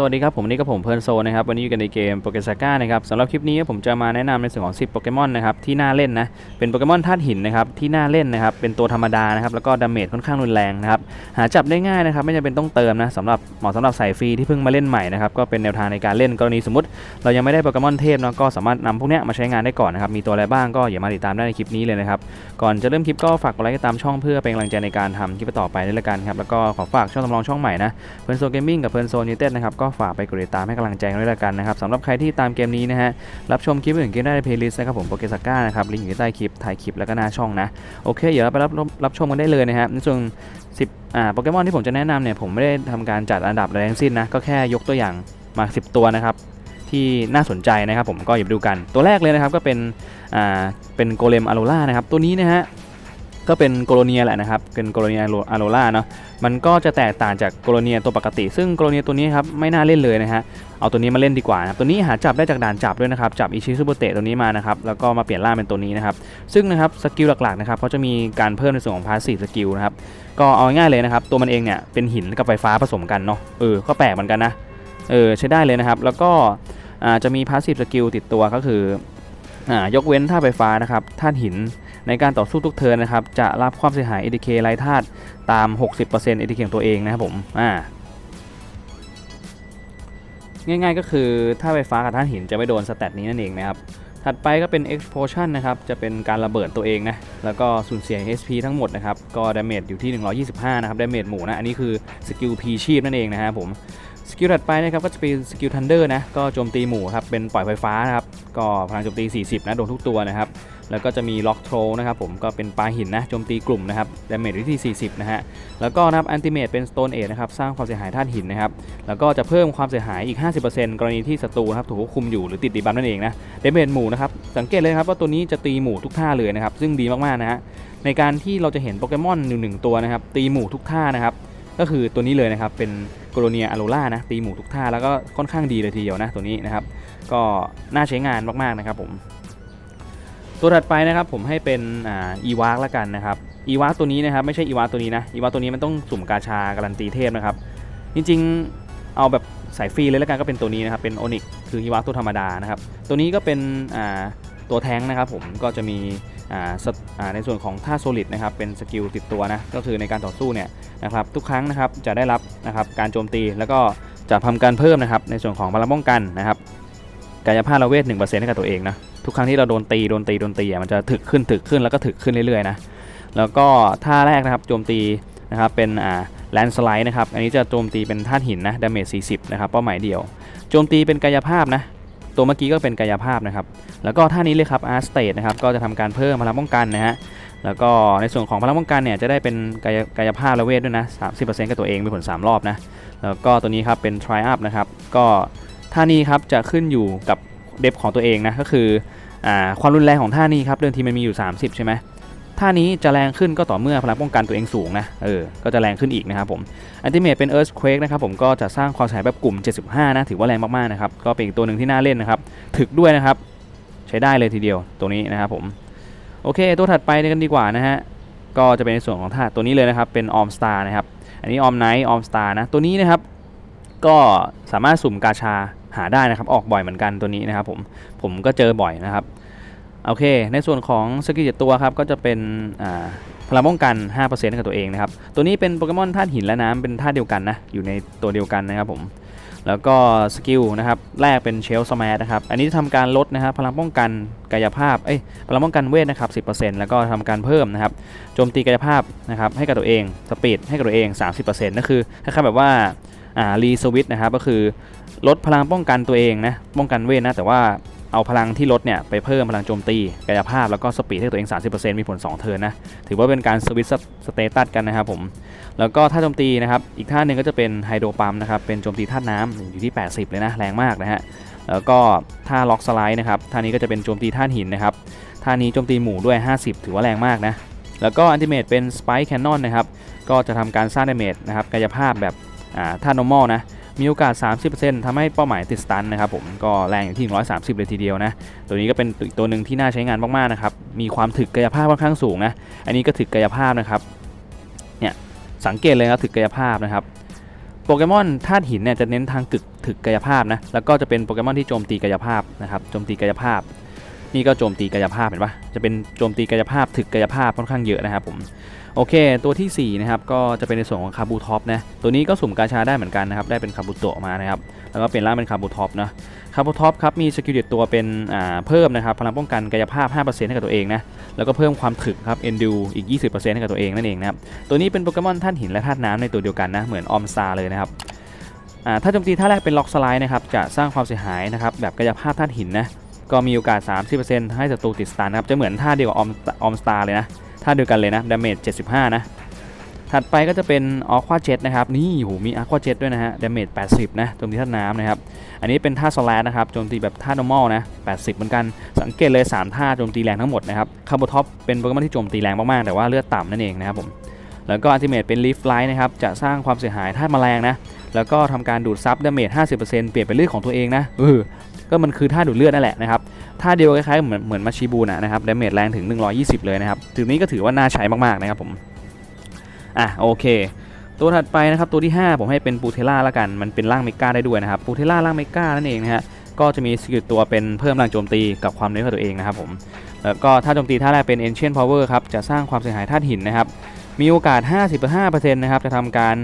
สวัสดีครับผมวันนี่ก็ผมเพลิร์นโซนะครับวันนี้อยู่กันในเกมโปเกซาก้านะครับสำหรับคลิปนี้ผมจะมาแนะนำในส่วนของ 10โปเกมอนนะครับที่น่าเล่นนะเป็นโปเกมอนธาตุหินนะครับที่น่าเล่นนะครับเป็นตัวธรรมดานะครับแล้วก็ดาเมจค่อนข้างรุนแรงนะครับหาจับได้ง่ายนะครับไม่จำเป็นต้องเติมนะสำหรับเหมาะสำหรับสายฟรีที่เพิ่งมาเล่นใหม่นะครับก็เป็นแนวทางในการเล่นกรณีสมมติ เรายังไม่ได้โปเกมอนเทพเนาะก็สามารถนำพวกนี้มาใช้งานได้ก่อนนะครับมีตัวอะไรบ้างก็อย่ามาติดตามได้ในคลิปนี้เลยนะครับก่อนจะเริ่มคลิปก็ฝากกดไลค์ตามช่องเพื่อเป็นกำลังใจในการทำคลิปต่อไปด้วยละกันครับแล้วก็ขอฝากช่องสำรองช่องใหม่นะเพลินโซเกมมิ่งกับเพลินโซยูเต็ดนะครับก็ฝากไปกดติดตามให้กำลังใจกันด้วยละกันนะครับสำหรับใครที่ตามเกมนี้นะฮะรับชมคลิปอื่นก็ได้ในเพลย์ลิสต์นะครับผมโปเกสก้านะครับลิงก์อยู่ใต้คลิปถ่ายคลิปแล้วก็หน้าช่องนะโอเคเดี๋ยวเราไปรับรับชมกันได้เลยนะครับในส่วน10อ่าโปเกมอนที่ผมจะแนะนำเนี่ยผมไม่ได้ทำการจัดอันดับอะไรทั้งสิ้นนะก็แค่ยกตัวอย่างมา 10 ตัวนะครับที่น่าสนใจนะครับผมก็อย่าไปดูกัน ตัวแรกเลยนะครับก็เป็นอ่าเป็นโกเลมอะโรล่านะครับตัวนี้นะฮะ ก็เป็นโกโลเนียแหละนะครับ เป็นโกโลเนียอะโรล่าเนาะ มันก็จะแตกต่างจากโกโลเนียตัวปกติ ซึ่งโกโลเนียตัวนี้ครับไม่น่าเล่นเลยนะฮะ เอาตัวนี้มาเล่นดีกว่านะครับตัวนี้หาจับได้จากด่านจับด้วยนะครับ จับอิชิซุโบเตะตัวนี้มานะครับ แล้วก็มาเปลี่ยนร่างเป็นตัวนี้นะครับ ซึ่งนะครับสกิลหลักๆนะครับเขาจะมีการเพิ่มในส่วนของพาสซีฟสกิลนะครับ ก็เอาง่ายเลยนะครับ ตัวมันเองเนี่ยเป็นหินกับไฟฟ้าผสมกันเนาะ เออ ก็แปลกเหมือนกันนะ เออใช้ได้เลยนะครับ แล้วก็จะมีพาสซีฟสกิลติดตัวก็คืออ่ายกเว้นธาตุไฟฟ้านะครับธาตุหิน ในการต่อสู้ทุกเทิร์นนะครับจะรับความเสียหาย ATK ไร้ธาตุตาม 60% ATK ของตัวเองนะครับผมอ่าง่ายๆก็คือธาไฟฟ้ากับธาตุหินจะไม่โดนสแตทนี้นั่นเองนะครับถัดไปก็เป็น explosion นะครับ จะเป็นการระเบิดตัวเองนะ แล้วก็สูญเสีย HP ทั้งหมดนะครับ ก็ damage อยู่ที่ 125 นะครับ damage หมู่นะ อันนี้คือสกิล P ชีพนั่นเองนะครับผม สกิลถัดไปนะครับก็จะเป็นสกิล Thunder นะ ก็โจมตีหมู่ครับ เป็นปล่อยไฟฟ้านะครับ ก็พลังโจมตี 40 นะ โดนทุกตัวนะครับ แล้วก็จะมีล็อกโทรนะครับผมก็เป็นปลาหินนะโจมตีกลุ่มนะครับ damage อยู่ที่ 40 นะฮะ แล้วก็นะครับ ultimate เป็น stone age นะครับสร้างความเสียหายธาตุหินนะครับ แล้วก็จะเพิ่มความเสียหายอีก 50%กรณีที่ศัตรูนะครับถูกควบคุมอยู่หรือติดดีบัฟนั่นเองนะเดเมจหมู่นะครับสังเกตเลยครับว่าตัวนี้จะตีหมู่ทุกท่าเลยนะครับซึ่งดีมากๆนะฮะในการที่เราจะเห็นโปเกมอนหนึ่งหนึ่งตัวนะครับตีหมู่ทุกท่านะครับก็คือตัวนี้เลยนะครับเป็นโกโลเนียอะโรล่านะตีหมู่ทุกท่าแล้วก็ค่อนข้างดีเลยทีเดียวนะตัวนี้นะครับก็น่าใช้งานมากๆนะครับผม ตัวถัดไปนะครับผมให้เป็นอ่าอีวากละกันนะครับอีวากตัวนี้นะครับไม่ใช่อีวากตัวนี้นะอีวากตัวนี้มันต้องสุ่มกาชาการันตีเทพนะครับจริงๆเอาแบบสายฟรีเลยแล้วกันก็เป็นตัวนี้นะครับเป็นโอนิกคืออีวากตัวธรรมดานะครับตัวนี้ก็เป็นอ่าตัวแท้งนะครับผมก็จะมีในส่วนของท่าโซลิดนะครับเป็นสกิลติดตัวนะก็คือในการต่อสู้เนี่ยนะครับทุกครั้งนะครับจะได้รับนะครับการโจมตีแล้วก็จะทำการเพิ่มนะครับในส่วนของพลังป้องกันนะครับกายภาพละเวท1%ให้กับตัวเองนะ ทุกครั้งที่เราโดนตีโดนตีโดนตีอะมันจะถึกขึ้นถึกขึ้นแล้วก็ถึกขึ้นเรื่อยๆนะแล้วก็ท่าแรกนะครับโจมตีนะครับเป็นอ่าแลนสไลด์นะครับอันนี้จะโจมตีเป็นธาตุหินนะดาเมจ40นะครับเป้าหมายเดียวโจมตีเป็นกายภาพนะตัวเมื่อกี้ก็เป็นกายภาพนะครับแล้วก็ท่านี้เลยครับอาร์สเตทนะครับก็จะทำการเพิ่มพลังป้องกันนะฮะแล้วก็ในส่วนของพลังป้องกันเนี่ยจะได้เป็นกายกายภาพและเวทด้วยนะ30%กับตัวเองมีผล 3 รอบนะแล้วก็ตัวนี้ครับเป็น try up นะครับก็ท่านี้ครับจะขึ้นอยู่กับ เดฟของตัวเองนะก็คืออความรุนแรงของท่านี้ครับเดิมทีมันมีอยู่ 30 ใช่ไหมท่านี้จะแรงขึ้นก็ต่อเมื่อพลังป้องกันตัวเองสูงนะเออก็จะแรงขึ้นอีกนะครับผมอันติเมตเป็น Earthquake นะครับผมก็จะสร้างความเสียหายแบบกลุ่ม 75 นะถือว่าแรงมากๆนะครับก็เป็นอีกตัวหนึ่งที่น่าเล่นนะครับถึกด้วยนะครับใช้ได้เลยทีเดียวตัวนี้นะครับผมโอเคตัวถัดไปกันดีกว่านะฮะก็จะเป็นในส่วนของท่าตัวนี้เลยนะครับเป็น Om Star นะครับอันนี้ Om Night Om Star นะตัวนี้นะครับก็สามารถสุ่มกาชา หาได้นะครับ ออกบ่อยเหมือนกันตัวนี้นะครับผมผมก็เจอบ่อยนะครับโอเค ในส่วนของสกิลเจ็ดตัวครับก็จะเป็นพลังป้องกัน 5%กับตัวเองนะครับ ตัวนี้เป็นโปเกมอนธาตุหินและน้ำเป็นธาตุเดียวกันนะ อยู่ในตัวเดียวกันนะครับผม แล้วก็สกิลนะครับ แรกเป็นเชลสมาร์นะครับ อันนี้จะทำการลดนะครับพลังป้องกันกายภาพ เอ้ย พลังป้องกันเวทนะครับ 10%แล้วก็ทำการเพิ่มนะครับ โจมตีกายภาพนะครับให้กับตัวเอง สปีดให้กับตัวเอง 30%นั่นคือคล้ายๆแบบว่า รีสวิตนะครับก็คือลดพลังป้องกันตัวเองนะป้องกันเวทนะแต่ว่าเอาพลังที่ลดเนี่ยไปเพิ่มพลังโจมตีกายภาพแล้วก็สปีดให้ตัวเอง 30%มีผล 2 เทิร์นนะ ถือว่าเป็นการสวิตสเตตัสกันนะครับผม แล้วก็ท่าโจมตีนะครับ อีกท่าหนึ่งก็จะเป็นไฮโดรปัมนะครับ เป็นโจมตีธาตุน้ำอยู่ที่ 80 เลยนะ แรงมากนะฮะ แล้วก็ท่าล็อกสไลด์นะครับ ท่านี้ก็จะเป็นโจมตีธาตุหินนะครับ ท่านี้โจมตีหมู่ด้วย 50 ถือว่าแรงมากนะ แล้วก็อันติเมตเป็นสไปค์แคนนอนนะครับ ก็จะทำการสร้างดาเมจนะครับกายภาพแบบ อ่า normal นะมีโอกาส 30%ทำให้เป้าหมายติดสตันนะครับผมก็แรงอยู่ที่ 130 เลยทีเดียวนะ ตัวนี้ก็เป็นอีกตัวหนึ่งที่น่าใช้งานมากๆนะครับ มีความถึกกายภาพค่อนข้างสูงนะ อันนี้ก็ถึกกายภาพนะครับ เนี่ยสังเกตเลยครับถึกกายภาพนะครับ โปเกมอนธาตุหินเนี่ยจะเน้นทางกึกถึกกายภาพนะ แล้วก็จะเป็นโปเกมอนที่โจมตีกายภาพนะครับ โจมตีกายภาพ นี่ก็โจมตีกายภาพเห็นปะจะเป็นโจมตีกายภาพถึกกายภาพค่อนข้างเยอะนะครับผมโอเค ตัวทีสี่ 4 นะครับ ก็จะเป็นในส่วนของคาบูท็อปนะ ตัวนี้ก็สุ่มกาชาได้เหมือนกันนะครับ ได้เป็นคาบูโตะมานะครับ แล้วก็เปลี่ยนร่างเป็นคาบูท็อปนะคาบูท็อปครับ มีสกิลเด็ดตัวเป็นเพิ่มนะครับ พลังป้องกันกายภาพ 5%ให้กับตัวเองนะ แล้วก็เพิ่มความถึกครับ เอนดูอีก 20%ให้กับตัวเองนั่นเองนะครับ ตัวนี้เป็นโปเกมอนธาตุหินและธาตุน้ำในตัวเดียวกันนะ เหมือนออมซาเลยนะครับถ้าโจมตีท่าแรกเป็นล็อกสไลด์นะครับ จะสร้างความเสียหายนะครับ แบบกายภาพธาตุหินนะ ก็มีโอกาส 30%ให้ศัตรูติดสตันนะครับ จะเหมือนท่าเดียวกับออมอมสตาร์เลยนะ ท่าเดียวกันเลยนะดาเมจ75 นะ ถัดไปก็จะเป็นออควาเจ็ตนะครับ นี่โหมีอ q ควาเจ็ตด้วยนะฮะดาเมจ80 นะโจมตีท่าน้ำนะครับ อันนี้เป็นท่าสแลดนะครับโจมตีแบบท่า normal นะ 80 เหมือนกัน สังเกตเลย 3 ท่าโจมตีแรงทั้งหมดนะครับคาร์บท็อปเป็นโปเกมอนที่โจมตีแรงมากๆ แต่ว่าเลือดต่ำนั่นเองนะครับผม แล้วก็อัลติเมทเป็นลีฟไลท์นะครับ จะสร้างความเสียหายท่าแมลงนะแล้วก็ทำการดูดซับดาเมจ 50%เปลี่ยนเป็นเลือดของตัวเองนะเออ ก็มันคือท่าดูดเลือดนั่นแหละนะครับท่าเดียวคล้ายๆเหมือนเหมือนมาชิบูนะนะครับดาเมจแรงถึง 120 เลยนะครับถึงนี้ก็ถือว่าน่าใช้มากๆนะครับผมอะโอเค ตัวถัดไปนะครับตัวที่ 5 ผมให้เป็นปูเทล่าละกันมันเป็นร่างเมกาได้ด้วยนะครับปูเทล่าร่างเมกานั่นเองนะฮะก็จะมีสกิลตัวเป็นเพิ่มแรงโจมตีกับความเร็วของตัวเองนะครับผมแล้วก็ถ้าโจมตีท่าแรกเป็น Ancient Power ครับจะสร้างความเสียหายธาตุหินนะครับมีโอกาส 55%นะครับจะทำการ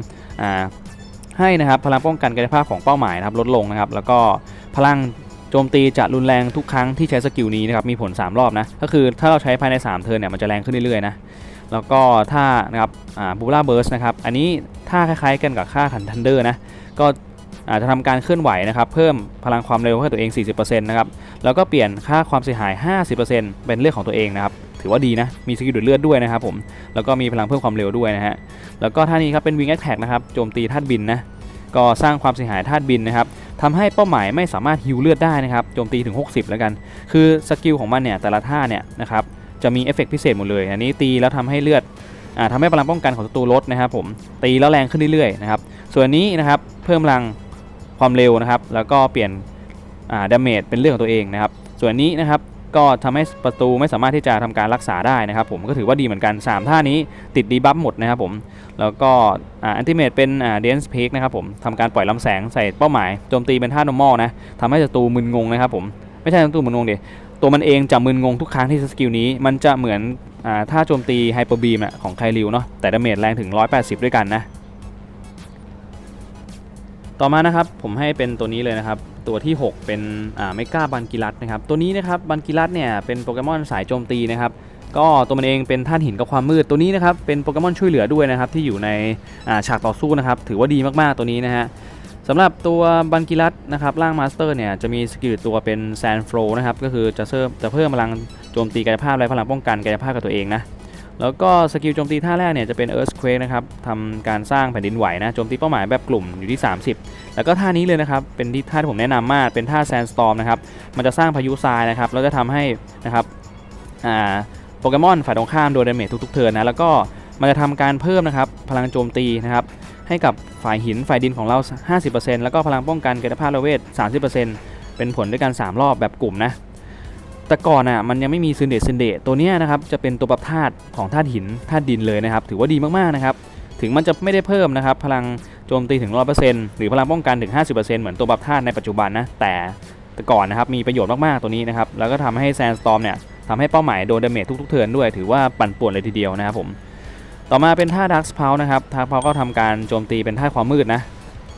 ให้นะครับพลังป้องกันกายภาพของเป้าหมายนะครับลดลงนะครับแล้วก็พลัง โจมตีจะรุนแรงทุกครั้งที่ใช้สกิลนี้นะครับมีผล 3 รอบนะก็คือถ้าเราใช้ภายใน 3 เทิร์นเนี่ยมันจะแรงขึ้นเรื่อยๆนะแล้วก็ถ้านะครับบูล่าเบิร์สนะครับอันนี้ถ้าคล้ายๆกันกับค่าขันทันเดอร์นะก็อาจจะทำการเคลื่อนไหวนะครับเพิ่มพลังความเร็วให้ตัวเอง 40%นะครับแล้วก็เปลี่ยนค่าความเสียหาย 50%เป็นเลือดของตัวเองนะครับถือว่าดีนะมีสกิลดูดเลือดด้วยนะครับผมแล้วก็มีพลังเพิ่มความเร็วด้วยนะฮะแล้วก็ท่านี้ครับเป็นวิงแอ t แท็กนะครับโจมตีธาตุบินนะก็สร้างความเสียหายธาตุบินนะครับ ทำให้เป้าหมายไม่สามารถฮิวเลือดได้นะครับโจมตีถึง 60 แล้วกัน คือสกิลของมันเนี่ยแต่ละท่าเนี่ยนะครับจะมีเอฟเฟกต์พิเศษหมดเลย อันนี้ตีแล้วทำให้เลือดอ่าทำให้พลังป้องกันของศัตรูลดนะครับผมตีแล้วแรงขึ้นเรื่อยๆนะครับส่วนนี้นะครับเพิ่มพลังความเร็วนะครับ แล้วก็เปลี่ยนอ่าดาเมจเป็นเรื่องของตัวเองนะครับส่วนนี้นะครับ ก็ทำให้ประตูไม่สามารถที่จะทำการรักษาได้นะครับผมก็ถือว่าดีเหมือนกัน 3 ท่านี้ติดดีบัฟหมดนะครับผม แล้วก็อันติเมตเป็นเดนส์เพกนะครับผมทำการปล่อยลำแสงใส่เป้าหมายโจมตีเป็นท่า normal นะทำให้ศัตรูมึนงงนะครับผมไม่ใช่ศัตรูมึนงงเดิตัวมันเองจะมึนงงทุกครั้งที่สกิลนี้มันจะเหมือนอท่าโจมตีไฮเปอร์บีมของไคลิวเนาะแต่ดาเมจแรงถึง 180 ด้วยกันนะต่อมานะครับผมให้เป็นตัวนี้เลยนะครับ ตัวที่ 6 เป็นอ่าเมกาบันกิลัสนะครับตัวนี้นะครับบันกิลัสเนี่ยเป็นโปเกมอนสายโจมตีนะครับก็ตัวมันเองเป็นธาตุหินกับความมืดตัวนี้นะครับเป็นโปเกมอนช่วยเหลือด้วยนะครับที่อยู่ในาฉากต่อสู้นะครับถือว่าดีมากๆตัวนี้นะฮะสำหรับตัวบันกิลัสนะครับร่างมาสเตอร์เนี่ยจะมีสกิลตัวเป็นแซนโฟลนะครับก็คือจะเพิ่มจะเพิ่มพลังโจมตีกายภาพและพลังป้องกันกายภาพกับตัวเองนะ แล้วก็สกิลโจมตีท่าแรกเนี่ยจะเป็น Earthquake นะครับทำการสร้างแผ่นดินไหวนะโจมตีเป้าหมายแบบกลุ่มอยู่ที่ 30 แล้วก็ท่านี้เลยนะครับ เป็นที่ท่าที่ผมแนะนำมาก เป็นท่า Sandstorm นะครับ มันจะสร้างพายุทรายนะครับ แล้วจะทำให้นะครับโปเกมอนฝ่ายตรงข้ามโดนดาเมจทุกๆเทิร์นนะ แล้วก็มันจะทำการเพิ่มนะครับพลังโจมตีนะครับให้กับฝ่ายหินฝ่ายดินของเรา 50%แล้วก็พลังป้องกันกายภาพระเวท 30%เป็นผลด้วยกัน 3 รอบแบบกลุ่มนะ แต่ก่อนอะมันยังไม่มีซึนเดซึนเดตัวนี้นะครับจะเป็นตัวปรับธาตุของธาตุหินธาตุดินเลยนะครับ ถือว่าดีมากๆนะครับถึงมันจะไม่ได้เพิ่มนะครับพลังโจมตีถึง 100%หรือพลังป้องกันถึง 50%เหมือนตัวปรับธาตุในปัจจุบันนะแต่แต่ก่อนนะครับมีประโยชน์มากๆตัวนี้นะครับแล้วก็ทำให้แซนสตอมเนี่ยทำให้เป้าหมายโดนดาเมจทุกๆเทิร์นด้วยถือว่าปั่นป่วนเลยทีเดียวนะครับผมต่อมาเป็นท่าดักสเพานะครับทางเพาก็ทำการโจมตีเป็นท่าความมืดนะ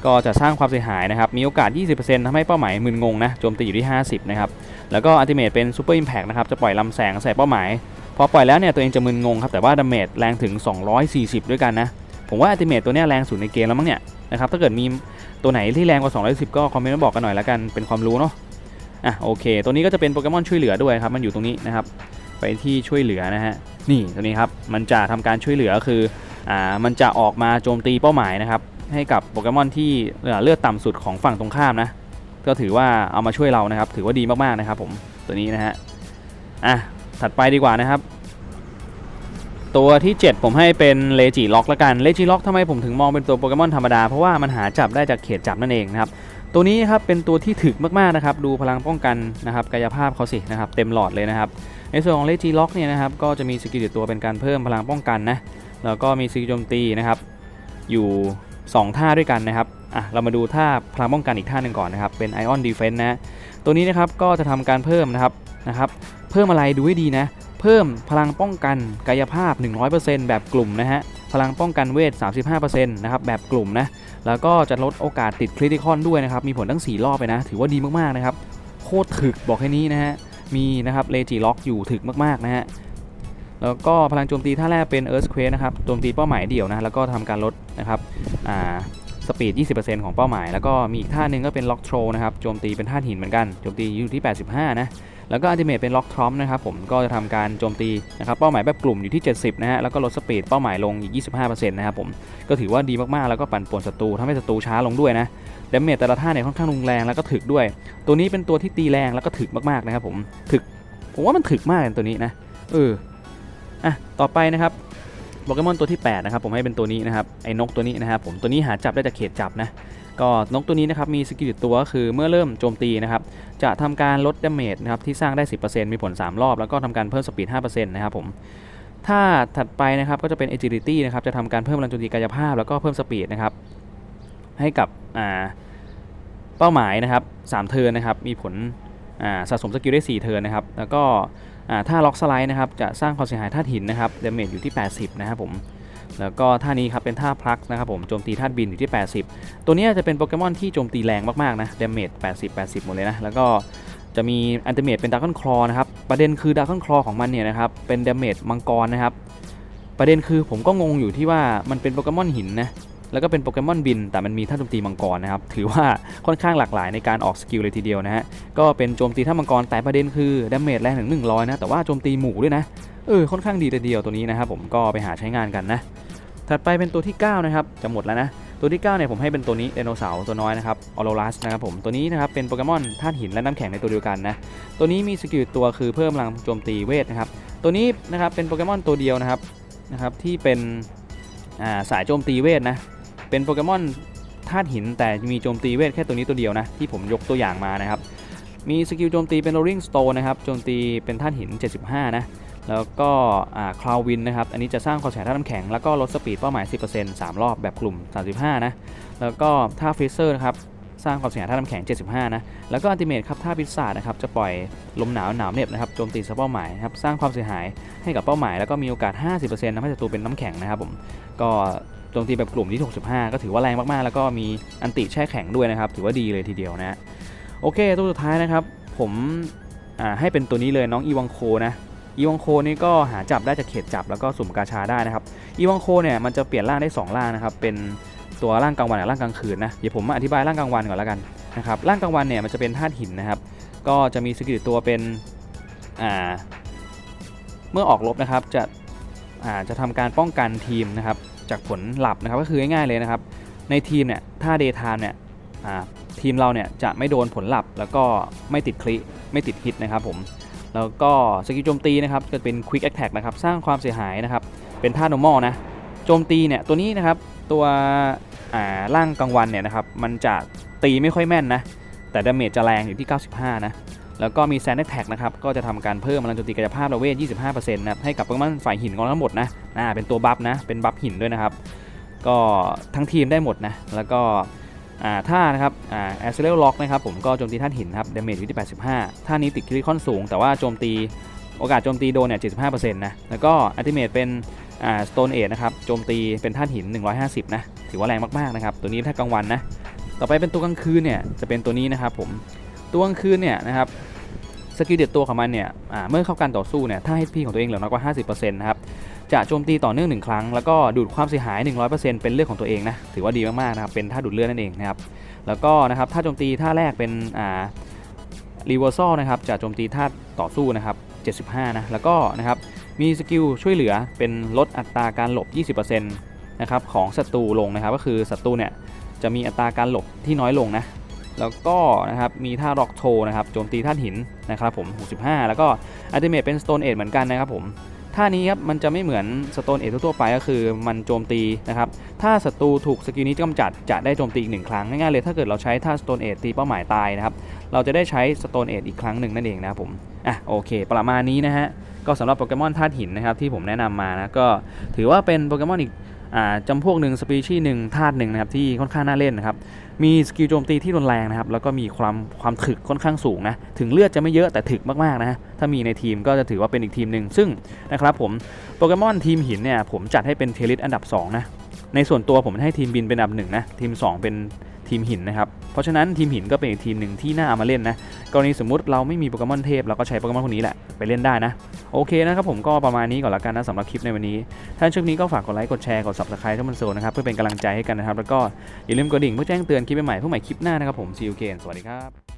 ก็จะสร้างความเสียหายนะครับ มีโอกาส 20%ทำให้เป้าหมายมึนงงนะ โจมตีอยู่ที่ 50 นะครับ แล้วก็อัลติเมทเป็นซูเปอร์อิมแพกนะครับ จะปล่อยลำแสงใส่เป้าหมาย พอปล่อยแล้วเนี่ยตัวเองจะมึนงงครับ แต่ว่าดาเมจแรงถึง 240 ด้วยกันนะ ผมว่าอัลติเมทตัวนี้แรงสุดในเกมแล้วมั้งเนี่ยนะครับ ถ้าเกิดมีตัวไหนที่แรงกว่า 210 ก็คอมเมนต์มาบอกกันหน่อยแล้วกัน เป็นความรู้เนาะ อะโอเค ตัวนี้ก็จะเป็นโปเกมอนช่วยเหลือด้วยครับ มันอยู่ตรงนี้นะครับ ไปที่ช่วยเหลือนะฮะ นี่ตัวนี้ครับ มันจะทำการช่วยเหลือคือ อ่า มันจะออกมาโจมตีเป้าหมายนะครับ ให้กับโปเกมอนที่เลือดต่ำสุดของฝั่งตรงข้ามนะ ก็ถือว่าเอามาช่วยเรานะครับ ถือว่าดีมากๆนะครับผมตัวนี้นะฮะอะถัดไปดีกว่านะครับ ตัวที่ 7 ผมให้เป็นเลจิล็อกละกันเลจิล็อกทำไมผมถึงมองเป็นตัวโปเกมอนธรรมดา เพราะว่ามันหาจับได้จากเขตจับนั่นเองนะครับตัวนี้นครับเป็นตัวที่ถึกมากๆนะครับ ดูพลังป้องกันนะครับกายภาพเขาสินะครับเต็มหลอดเลยนะครับในส่วนของเลจิล็อกเนี่ยนะครับก็จะมีสกิลติดตัวเป็นการเพิ่มพลังป้องกันนะแล้วก็มีสกิลโจมตีนะครับอยู่ 2 ท่าด้วยกันนะครับอะเรามาดูท่าพลังป้องกันอีกท่าหนึ่งก่อนนะครับ เป็น Ion Defense นะตัวนี้นะครับก็จะทำการเพิ่มนะครับนะครับ เพิ่มอะไรดูให้ดีนะ เพิ่มพลังป้องกันกายภาพ 100%แบบกลุ่มนะฮะพลังป้องกันเวท 35%นะครับแบบกลุ่มนะแล้วก็จะลดโอกาสติดคริติคอนด้วยนะครับมีผลทั้ง 4 รอบไปนะ ถือว่าดีมากๆนะครับโคตรถึกบอกแค่นี้นะฮะมีนะครับเลจิล็อกอยู่ถึกมากๆนะฮะแล้วก็พลังโจมตีท่าแรกเป็น Earthquake นะครับโจมตีเป้าหมายเดี่ยวนะแล้วก็ทำการลดนะครับ สปีด 20%ของเป้าหมาย แล้วก็มีอีกท่าหนึ่งก็เป็นล็อกโทรนะครับ โจมตีเป็นท่าหินเหมือนกัน โจมตีอยู่ที่ 85 นะ แล้วก็อัลติเมทเป็นล็อกทรอมนะครับผม ก็จะทำการโจมตีนะครับเป้าหมายแบบกลุ่มอยู่ที่ 70 นะฮะ แล้วก็ลดสปีดเป้าหมายลงอีก 25%นะครับผม ก็ถือว่าดีมากๆ แล้วก็ปั่นป่วนศัตรูทำให้ศัตรูช้าลงด้วยนะดเมจแต่ละท่าเนี่ยค่อนข้างรุนแรงแล้วก็ถึกด้วย ตัวนี้เป็นตัวที่ตีแรงแล้วก็ถึกมากๆนะครับผม ถึก ผมว่ามันถึกมากเลยตัวนี้นะ เออ อะ ต่อไปนะครับ โปเกมอนตัวที่ 8 นะครับ ผมให้เป็นตัวนี้นะครับ ไอ้นกตัวนี้นะครับ ผมตัวนี้หาจับได้จากเขตจับนะ ก็นกตัวนี้นะครับ มีสกิลตัวก็คือเมื่อเริ่มโจมตีนะครับ จะทำการลดดาเมจนะครับ ที่สร้างได้ 10%มีผล 3 รอบ แล้วก็ทำการเพิ่มสปีด 5%นะครับผม ถ้าถัดไปนะครับก็จะเป็น agility นะครับ จะทำการเพิ่มพลังโจมตีกายภาพ แล้วก็เพิ่มสปีดนะครับ ให้กับเป้าหมายนะครับ3เทิร์นนะครับ มีผล สะสมสกิลได้ 4 เทิร์นนะครับ แล้วก็อ่าถ้าล็อกสไลด์นะครับจะสร้างความเสียหายธาตุหินนะครับเดเมจอยู่ที่ 80 นะครับผมแล้วก็ท่านี้ครับเป็นท่าพลักนะครับผมโจมตีธาตุบินอยู่ที่ 80 ตัวนี้จะเป็นโปเกมอนที่โจมตีแรงมากๆนะเดเมจ80 80 หมดเลยนะ แล้วก็จะมีอันติเมตเป็นดัก c อนคลอนะครับ ประเด็นคือดัก c อนคลอของมันเนี่ยนะครับเป็นเดเมจมังกรนะครับ ประเด็นคือผมก็งงอยู่ที่ว่ามันเป็นโปเกมอนหินนะ แล้วก็เป็นโปเกมอนบิน แต่มันมีท่าโจมตีมังกรนะครับ ถือว่าค่อนข้างหลากหลายในการออกสกิลเลยทีเดียวนะฮะ ก็เป็นโจมตีท่ามังกร แต่ประเด็นคือดาเมจแรงถึง100 นะ แต่ว่าโจมตีหมู่ด้วยนะ เออ ค่อนข้างดีเลยเดียวตัวนี้นะครับ ผมก็ไปหาใช้งานกันนะ ถัดไปเป็นตัวที่ 9 นะครับ จะหมดแล้วนะ ตัวที่ 9 เนี่ยผมให้เป็นตัวนี้ไดโนเสาร์ตัวน้อยนะครับออโรลัสนะครับผม ตัวนี้นะครับเป็นโปเกมอนธาตุหินและน้ำแข็งในตัวเดียวกันนะ ตัวนี้มีสกิลตัวคือเพิ่มพลังโจมตีเวทนะครับ ตัวนี้นะครับเป็นโปเกมอนตัวเดียวนะครับนะครับที่เป็นสายโจมตีเวทนะ เป็นโปเกมอนธาตุหินแต่มีโจมตีเวทแค่ตัวนี้ตัวเดียวนะ ที่ผมยกตัวอย่างมานะครับ มีสกิลโจมตีเป็น Rolling Stone นะครับโจมตีเป็นธาตุหิน 75 นะ แล้วก็คลาววินนะครับ อันนี้จะสร้างความเสียหายท่าน้ำแข็ง แล้วก็ลดสปีดเป้าหมาย 10% 3 รอบแบบกลุ่ม 35 นะ แล้วก็ท่าฟรีเซอร์นะครับสร้างความเสียหายท่าน้ำแข็ง 75 นะ แล้วก็อัลติเมทครับท่าพิศาจนะครับ จะปล่อยลมหนาวหนาวเหน็บนะครับ โจมตีเป้าหมายนะครับ สร้างความเสียหายให้กับเป้าหมาย แล้วก็มีโอกาส 50%ทำให้ศัตรูเป็นน้ำแข็งนะครับผม ก็ โจมตีแบบกลุ่มที่ 65 ก็ถือว่าแรงมากๆ แล้วก็มีอันติแช่แข็งด้วยนะครับ ถือว่าดีเลยทีเดียวนะโอเค ตัวสุดท้ายนะครับ ผมให้เป็นตัวนี้เลยน้องอีวังโคนะอีวังโคนี่ก็หาจับได้จากเขตจับแล้วก็สุ่มกาชาได้นะครับอีวังโคเนี่ยมันจะเปลี่ยนร่างได้ 2 ร่างนะครับ เป็นตัวร่างกลางวันกับร่างกลางคืนนะเดี๋ยวผมมาอธิบายร่างกลางวันก่อนแล้วกันนะครับร่างกลางวันเนี่ยมันจะเป็นธาตุหินนะครับ ก็จะมีสกิลตัวเป็นอ่าเมื่อออกรบนะครับจะอาจะทำการป้องกันทีมนะครับ จากผลหลับนะครับก็คือง่ายๆเลยนะครับ ในทีมเนี่ยถ้าเดย์ไทม์เนี่ยทีมเราเนี่ยจะไม่โดนผลหลับแล้วก็ไม่ติดคลิไม่ติดฮิตนะครับผมแล้วก็สกิลโจมตีนะครับจะเป็น Quick Attack นะครับสร้างความเสียหายนะครับเป็นท่า normal นะโจมตีเนี่ยตัวนี้นะครับตัวร่างกลางวันเนี่ยนะครับมันจะตีไม่ค่อยแม่นนะแต่ดาเมจจะแรงอยู่ที่ 95 นะ แล้วก็มี Sand Attack นะครับ ก็จะทำการเพิ่มพลังโจมตีกายภาพระเวท 25%นะครับให้กับโปเกมอนฝ่ายหินของทั้งหมดนะอ่าเป็นตัวบัฟนะ เป็นบัฟหินด้วยนะครับ ก็ทั้งทีมได้หมดนะ แล้วก็อ่าท่านะครับอ่า a c c e l e r Lock นะครับผมก็โจมตีท่านหินครับเดเมจอยู่ที่ 85 ท่านี้ติดคริคอนสูง แต่ว่าโจมตีโอกาสโจมตีโดนเนี่ย 75%นะ แล้วก็อัลติเมทเป็นอ่า Stone Age นะครับ โจมตีเป็นท่านหิน 150 นะ ถือว่าแรงมาก ๆ นะครับ ตัวนี้ถ้ากลางวันนะ ต่อไปเป็นตัวกลางคืนเนี่ย จะเป็นตัวนี้นะครับผม ตัวกลางคืนเนี่ยนะครับสกิลเด็ดตัวของมันเนี่ยเมื่อเข้าการต่อสู้เนี่ยถ้า HP ของตัวเองเหลือน้อยกว่า 50%นะครับจะโจมตีต่อเนื่องหนึ่งครั้ง แล้วก็ดูดความเสียหาย 100%เป็นเลือดของตัวเองนะถือว่าดีมากๆนะครับเป็นท่าดูดเลือดนั่นเองนะครับแล้วก็นะครับท่าโจมตีท่าแรกเป็นอ่ารีเวอร์ซอลนะครับจะโจมตีท่าต่อสู้นะครับ75นะแล้วก็นะครับมีสกิลช่วยเหลือเป็นลดอัตราการหลบ 20%นะครับของศัตรูลงนะครับก็คือศัตรูเนี่ยจะมีอัตราการหลบที่น้อยลงนะ แล้วก็นะครับมีท่าร็อกโทนะครับโจมตีท่านหินนะครับผม 65 แล้วก็อัลติเมทเป็น Stone Age เหมือนกันนะครับผมท่านี้ครับมันจะไม่เหมือนสโตนเอททั่วไปก็คือมันโจมตีนะครับถ้าศัตรูถูกสกิลนี้กำจัดจะได้โจมตีอีกหนึ่งครั้งง่ายๆเลยถ้าเกิดเราใช้ท่าสโตนเอทตีเป้าหมายตายนะครับเราจะได้ใช้สโตนเอทอีกครั้งหนึ่งนั่นเองนะครับผมอะโอเค ประมาณนี้นะฮะก็สำหรับโปเกมอนธาตุหินนะครับที่ผมแนะนำมานะก็ถือว่าเป็นโปเกมอนอีก จำพวกหนึ่งสปีชีส์หนึ่งธาตุหนึ่งนะครับที่ค่อนข้างน่าเล่นนะครับมีสกิลโจมตีที่รุนแรงนะครับแล้วก็มีความความถึกค่อนข้างสูงนะถึงเลือดจะไม่เยอะแต่ถึกมากๆนะถ้ามีในทีมก็จะถือว่าเป็นอีกทีมหนึ่งซึ่งนะครับผมโปเกมอนทีมหินเนี่ยผมจัดให้เป็นเทลิสอันดับ2นะในส่วนตัวผมให้ทีมบินเป็นอันดับหนึ่งนะทีม 2 เป็นทีมหินนะครับเพราะฉะนั้นทีมหินก็เป็นอีกทีมหนึ่งที่น่าเอามาเล่นนะกรณีสมมุติเราไม่มีโปเกมอนเทพเราก็ใช้โปเกมอนคนนี้แหละไปเล่นได้นะ โอเคนะครับผมก็ประมาณนี้ก่อนละกันนะสำหรับคลิปในวันนี้ ถ้าชอบนี้ก็ฝากกดไลค์กดแชร์กด subscribe ช่องมันโซนะครับเพื่อเป็นกำลังใจให้กันนะครับแล้วก็อย่าลืมกดดิ่งเพื่อแจ้งเตือนคลิปใหม่ๆเพื่อใหม่คลิปหน้านะครับผมซีอูเกนสวัสดีครับ